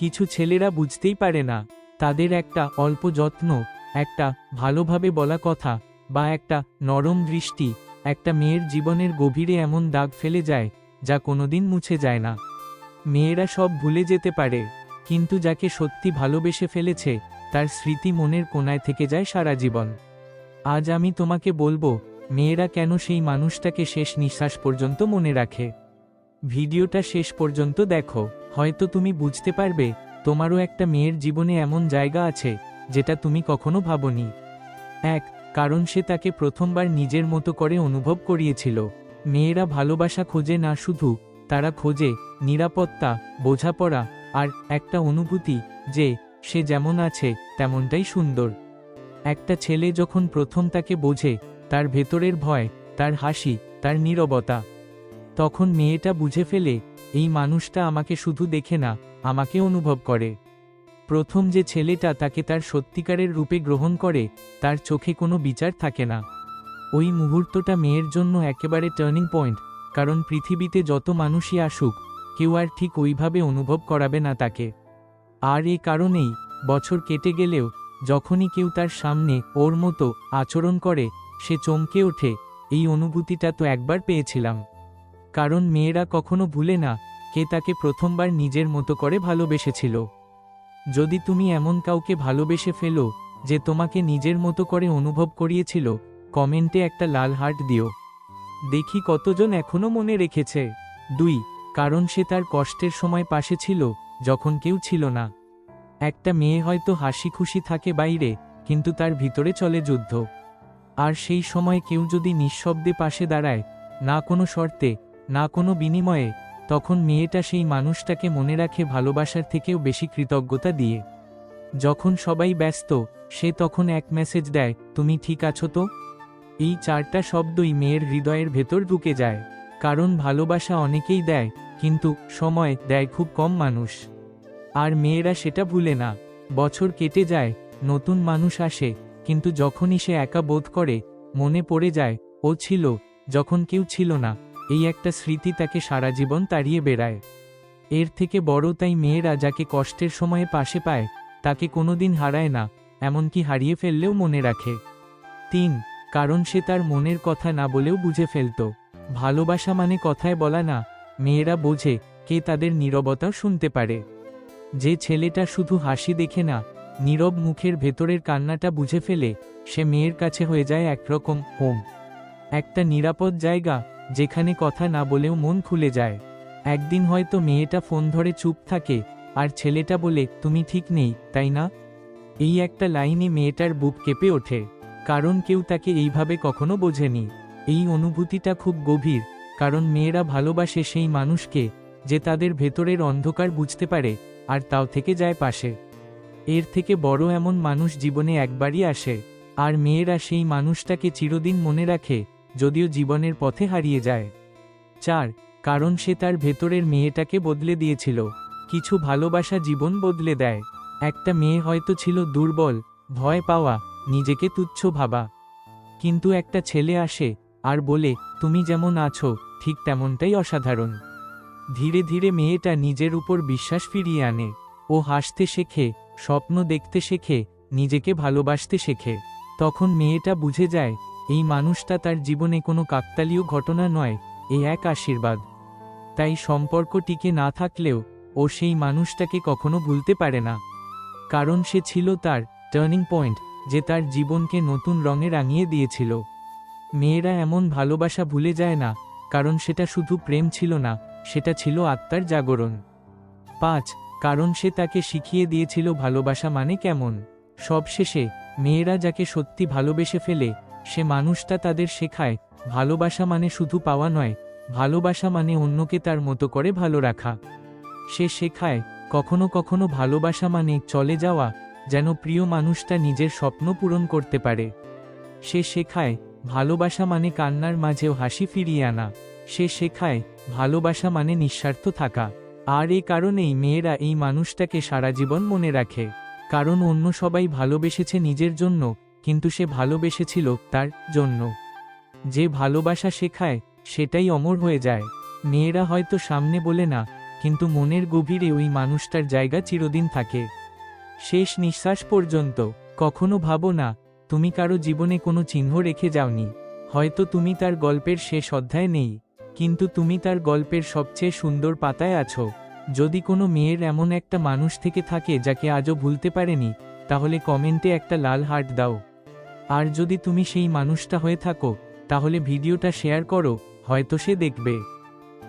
কিছু ছেলেরা বুঝতেই পারে না। তাদের একটা অল্প যত্ন, একটা ভালোভাবে বলা কথা, বা একটা নরম দৃষ্টি, একটা মেয়ের জীবনের গভীরে এমন দাগ ফেলে যায়, যা কোনোদিন মুছে যায় না। মেয়েরা সব ভুলে যেতে পারে, কিন্তু যাকে সত্যি ভালোবেসে ফেলেছে, তার স্মৃতি মনের কোনায় থেকে যায় সারা জীবন। আজ আমি তোমাকে বলব, মেয়েরা কেন সেই মানুষটাকে শেষ নিঃশ্বাস পর্যন্ত মনে রাখে? ভিডিওটা শেষ পর্যন্ত দেখো। হয়তো তুমি বুঝতে পারবে, তোমারও একটা মেয়ের জীবনে এমন জায়গা আছে, যেটা তুমি কখনো ভাবনি। এক, কারণ সে তাকে প্রথমবার নিজের মতো করে অনুভব করিয়েছিল। মেয়েরা ভালোবাসা খোঁজে না শুধু, তারা খোঁজে নিরাপত্তা, বোঝাপড়া, আর একটা অনুভূতি যে, সে যেমন আছে, তেমনটাই সুন্দর। একটা ছেলে যখন প্রথম তাকে বোঝে, তার ভেতরের ভয়, তার হাসি, তার নীরবতা, তখন মেয়েটা বুঝে ফেলে এই মানুষটা আমাকে শুধু দেখে না, আমাকে অনুভব করে। প্রথম যে ছেলেটা তাকে তার সত্যিকারের রূপে গ্রহণ করে, তার চোখে কোনো বিচার থাকে না। ওই মুহূর্তটা মেয়ের জন্য একেবারে টার্নিং পয়েন্ট কারণ পৃথিবীতে যত মানুষই আসুক, কেউ আর ঠিক ওইভাবে অনুভব করাবে না তাকে। আর এ কারণেই, বছর কেটে গেলেও, যখনই কেউ তার সামনে ওর মতো আচরণ করে, সে চমকে ওঠে, এই অনুভূতিটা তো একবার পেয়েছিলাম। কারণ মেয়েরা কখনো ভুলে না, কে তাকে প্রথমবার নিজের মতো করে ভালোবেসেছিল। যদি তুমি এমন কাউকে ভালোবেসে ফেলো, যে তোমাকে নিজের মতো করে অনুভব করিয়েছিল, কমেন্টে একটা লাল হার্ট দিও। দেখি কতজন এখনও মনে রেখেছে। দুই, কারণ সে তার কষ্টের সময় পাশে ছিল, যখন কেউ ছিল না। একটা মেয়ে হয়তো হাসি খুশি থাকে বাইরে, কিন্তু তার ভিতরে চলে যুদ্ধ। আর সেই সময় কেউ যদি নিঃশব্দে পাশে দাঁড়ায়, না কোনো শর্তে না কোনো বিনিময়ে, তখন মেয়েটা সেই মানুষটাকে মনে রাখে ভালোবাসার থেকেও বেশি কৃতজ্ঞতা দিয়ে। যখন সবাই ব্যস্ত, সে তখন এক মেসেজ দেয়, তুমি ঠিক আছো তো? এই চারটা শব্দই মেয়ের হৃদয়ের ভেতর ঢুকে যায়। কারণ ভালোবাসা অনেকেই দেয়, কিন্তু সময় দেয় খুব কম মানুষ। আর মেয়েরা সেটা ভুলে না। বছর কেটে যায়, নতুন মানুষ আসে, কিন্তু যখনই সে একা বোধ করে, মনে পড়ে যায়, ও ছিল, যখন কেউ ছিল না। এই একটা স্মৃতি তাকে সারা জীবন তাড়িয়ে বেড়ায়। এর থেকে বড় তাই মেয়েরা যাকে কষ্টের সময়ে পাশে পায়, তাকে কোনোদিন হারায় না, এমনকি হারিয়ে ফেললেও মনে রাখে। তিন, কারণ সে তার মনের কথা না বলেও বুঝে ফেলত। ভালোবাসা মানে কথায় বলা না, মেয়েরা বোঝে কে তাদের নীরবতাও শুনতে পারে। যে ছেলেটা শুধু হাসি দেখে না, নীরব মুখের ভেতরের কান্নাটা বুঝে ফেলে, সে মেয়ের কাছে হয়ে যায় একরকম হোম। একটা নিরাপদ জায়গা যেখানে কথা না বলেও মন খুলে যায়। একদিন হয়তো মেয়েটা ফোন ধরে চুপ থাকে, আর ছেলেটা বলে, তুমি ঠিক নেই, তাই না? এই একটা লাইনে মেয়েটার বুক কেঁপে ওঠে, কারণ কেউ তাকে এইভাবে কখনো বোঝেনি। এই অনুভূতিটা খুব গভীর, কারণ মেয়েরা ভালোবাসে সেই মানুষকে, যে তাদের ভেতরের অন্ধকার বুঝতে পারে, আর তাও থেকে যায় পাশে। এর থেকে বড় এমন মানুষ জীবনে একবারই আসে, আর মেয়েরা সেই মানুষটাকে চিরদিন মনে রাখে যদিও জীবনের পথে হারিয়ে যায়। চার, কারণ সে তার ভেতরের মেয়েটাকে বদলে দিয়েছিল। কিছু ভালোবাসা জীবন বদলে দেয়। একটা মেয়ে হয়তো ছিল দুর্বল, ভয় পাওয়া, নিজেকে তুচ্ছ ভাবা। কিন্তু একটা ছেলে আসে, আর বলে, তুমি যেমন আছো, ঠিক তেমনটাই অসাধারণ। ধীরে ধীরে মেয়েটা নিজের উপর বিশ্বাস ফিরিয়ে আনে। ও হাসতে শেখে, স্বপ্ন দেখতে শেখে, নিজেকে ভালোবাসতে শেখে। তখন মেয়েটা বুঝে যায় এই মানুষটা তার জীবনে কোনো কাকতালীয় ঘটনা নয়, এ এক আশীর্বাদ। তাই সম্পর্ক টিকে না থাকলেও, ও সেই মানুষটাকে কখনো ভুলতে পারে না। কারণ সে ছিল তার টার্নিং পয়েন্ট যে তার জীবনকে নতুন রঙে রাঙিয়ে দিয়েছিল। মেয়েরা এমন ভালোবাসা ভুলে যায় না, কারণ সেটা শুধু প্রেম ছিল না, সেটা ছিল আত্মার জাগরণ। পাঁচ, কারণ সে তাকে শিখিয়ে দিয়েছিল ভালোবাসা মানে কেমন? সবশেষে, মেয়েরা যাকে সত্যি ভালোবেসে ফেলে সে মানুষটা তাদের শেখায়, ভালোবাসা মানে শুধু পাওয়া নয়, ভালোবাসা মানে অন্যকে তার মতো করে ভালো রাখা। সে শেখায়, কখনো কখনো ভালোবাসা মানে চলে যাওয়া, যেন প্রিয় মানুষটা নিজের স্বপ্ন পূরণ করতে পারে। সে শেখায়, ভালোবাসা মানে কান্নার মাঝেও হাসি ফিরিয়ে আনা। সে শেখায়, ভালোবাসা মানে নিঃস্বার্থ থাকা। আর এ কারণেই মেয়েরা এই মানুষটাকে সারা জীবন মনে রাখে। কারণ অন্য সবাই ভালোবেসেছে নিজের জন্য কিন্তু সে ভালোবেসেছিল তার জন্য। যে ভালোবাসা শেখায়, সেটাই অমর হয়ে যায়। মেয়েরা হয়তো সামনে বলে না, কিন্তু মনের গভীরে ওই মানুষটার জায়গা চিরদিন থাকে। শেষ নিঃশ্বাস পর্যন্ত, কখনো ভাবো না, তুমি কারও জীবনে কোনো চিহ্ন রেখে যাওনি। হয়তো তুমি তার গল্পের শেষ অধ্যায় নেই, কিন্তু তুমি তার গল্পের সবচেয়ে সুন্দর পাতায় আছো। যদি কোনো মেয়ের এমন একটা মানুষ থেকে থাকে যাকে আজও ভুলতে পারেনি, তাহলে কমেন্টে একটা লাল হার্ট দাও। আর যদি তুমি সেই মানুষটা হয়ে থাকো তাহলে ভিডিওটা শেয়ার করো হয়তো সে দেখবে।